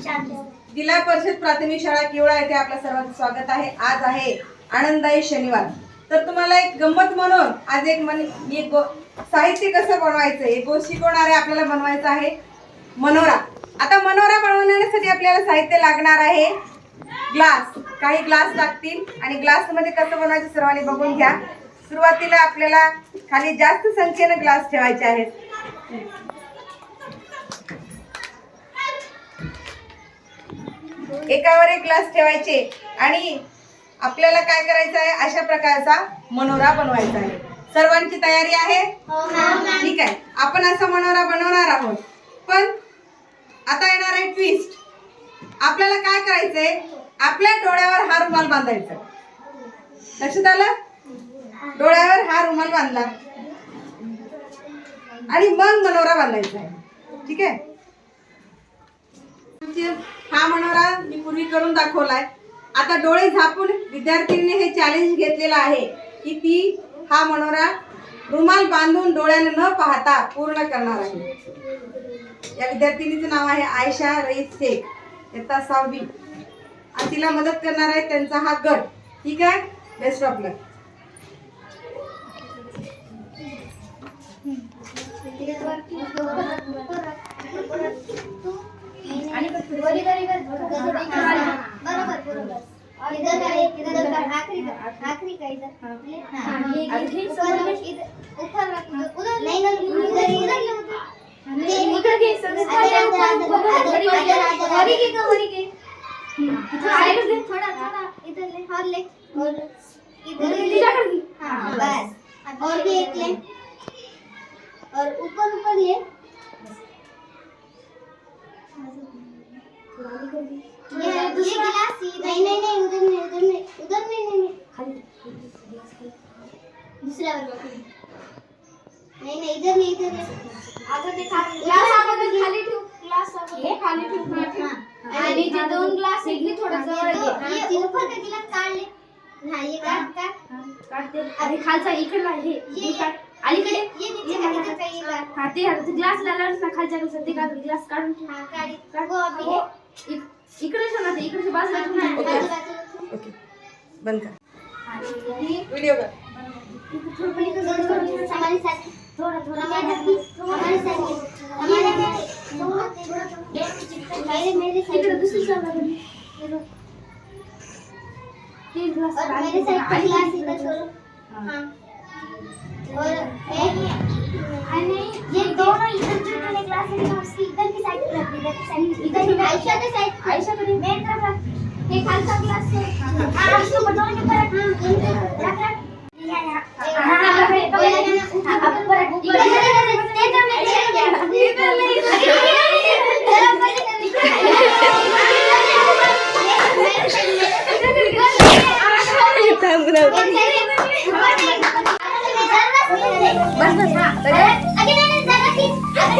जिल्हा परिषद प्राथमिक शाळा किवळा येथे आपल्या सर्वांचं स्वागत आहे. आज आहे आनंददायी शनिवार. तर तुम्हाला एक गंमत म्हणून आज एक मन एक गो साहित्य कसं बनवायचं एक गोष्ट शिकवणारे आपल्याला बनवायचं आहे? मनोरा. आता मनोरा बनवण्यासाठी आपल्याला साहित्य लागणार आहे ग्लास. काही ग्लास लागतील आणि ग्लासमध्ये कसं बनवायचं सर्वांनी बघून घ्या. सुरुवातीला आपल्याला खाली जास्त संख्येनं ग्लास ठेवायचे आहेत. एकावर एक ग्लास ठेवायचे आणि आपल्याला काय करायचं आहे? अशा प्रकारचा मनोरा बनवायचा आहे. सर्वांची तयारी आहे? ठीक आहे. आपण असा मनोरा बनवणार आहोत. पण आता येणार आहे ट्विस्ट आपल्याला काय करायचंय? आपल्या डोळ्यावर हा रुमाल बांधायचा. लक्षात आलं? डोळ्यावर हा रुमाल बांधला. आणि मग मनोरा बांधायचा आहे. ठीक आहे? हा मनोरा मी पूर्वी करून दाखवलाय. आता डोळे झापून विद्यार्थींनी हे चॅलेंज घेतलेलं आहे की ती हा मनोरा रुमाल बांधून डोळ्याने न पाहता पूर्ण करणार आहे. या विद्यार्थिनीचं नाव आहे आयशा रईस शेख. इयत्ता सहावी. आणि तिला मदत करणार आहे त्यांचा हा गट. ठीक आहे? बेस्ट ऑफ लक आणि वरी कर बरोबर बरोबर इधर कर इधर कर आखिरी कर आखिरी का इधर हाँ ये ऊपर रख उधर नहीं इधर ले उधर इधर के वरी के का वरी के थोड़ा थोड़ा इधर ले और ले और इधर हाँ बस और भी एक ले और ऊपर ऊपर ले। ये ये गिलास नहीं नहीं नहीं उधर नहीं उधर नहीं उधर नहीं नहीं खाली। दूसरा वाला। नहीं नहीं इधर नहीं इधर आता ते खाली ग्लास आपण खाली ठेव ग्लास हे खाली ठेव हाँ आणि जे दोन ग्लास आहेत ते थोडं जवळ घे ये ऊपर का गिलास काढ ले। हाँ ये काढ काढ काढते अरे खालचा इकडला हे हे काढ अलीकडे। ये नीचे इधर का ये काढ हा ते ग्लास लावलास ना खालच्या ते काढ ग्लास काढून हाँ काढ काढ. इकडे शोना ते इकडे बाजूला ठेवून आहे. Okay okay. बंद कर. आणि व्हिडिओ कर. थोडं पण इकडे थोडं थोडं. हमारे साथ थोडं थोडं. हमारे साथ हमारे साथ हमारे साथ थोडं थोडं. मेरे मेरे साथ इकडे दुसरी साईड तीन ग्लास और मेरे साइड. पर ग्लास इधर करो हाँ. और आयशा के साइड आयशाकडे. मेन तरफ रख ये खालसा ग्लास है हां इसको बटोर